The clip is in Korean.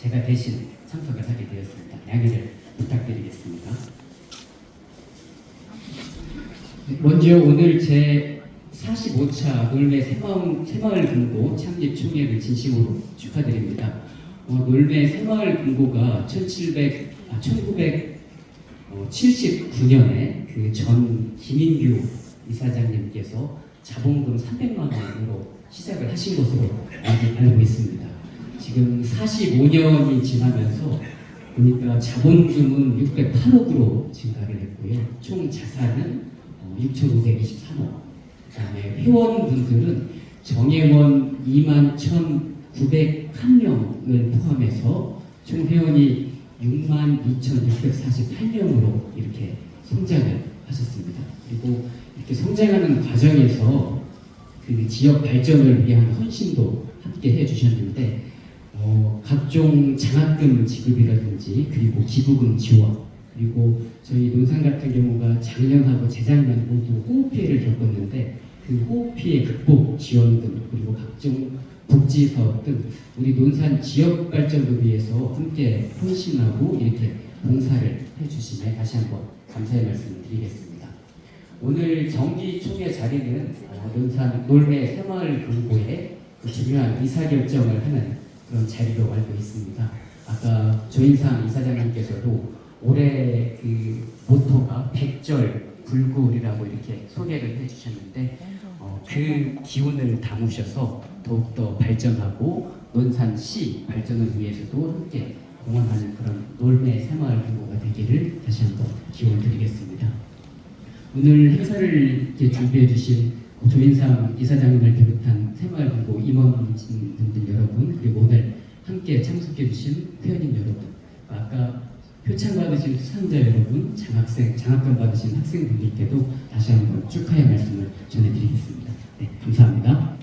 제가 대신 참석을 하게 되었습니다. 양해를 부탁드리겠습니다. 네, 먼저 오늘 제 45차 놀매 새마을, 새마을 금고 창립 총회를 진심으로 축하드립니다. 어, 놀매 새마을 금고가 1700, 아, 1979년에 그 전 김인규 이사장님께서 자본금 300만 원으로 시작을 하신 것으로 알고 있습니다. 지금 45년이 지나면서 보니까 자본금은 608억으로 증가를 했고요. 총 자산은 어, 6,523억. 그다음에 회원분들은 정회원 2만 1,901명을 포함해서 총 회원이 6만 2,648명으로 이렇게 성장을 하셨습니다. 그리고 이렇게 성장하는 과정에서 그 지역 발전을 위한 헌신도 함께 해주셨는데 어, 각종 장학금 지급이라든지 그리고 기부금 지원 그리고 저희 논산 같은 경우가 작년하고 재작년 모두 호흡 피해를 겪었는데 그 호흡 피해 극복 지원금 그리고 각종 복지 사업 등 우리 논산 지역 발전을 위해서 함께 헌신하고 이렇게 봉사를 해주심에 다시 한번 감사의 말씀을 드리겠습니다. 오늘 정기 총회 자리는 어, 논산 놀매 새마을 금고의 그 중요한 의사결정을 하는 그런 자리로 알고 있습니다. 아까 조인상 이사장님께서도 올해 그 모토가 백절 불굴이라고 이렇게 소개를 해주셨는데 어, 그 기운을 담으셔서 더욱더 발전하고 논산시 발전을 위해서도 함께 공헌하는 그런 놀매 새마을 금고가 되기를 다시 한번 기원 드리겠습니다. 오늘 행사를 준비해 주신 조인상 이사장님을 비롯한 새마을금고 임원분들 여러분 그리고 오늘 함께 참석해 주신 회원님 여러분 아까 표창 받으신 수상자 여러분 장학생 장학금 받으신 학생분들께도 다시 한번 축하의 말씀을 전해드리겠습니다. 네, 감사합니다.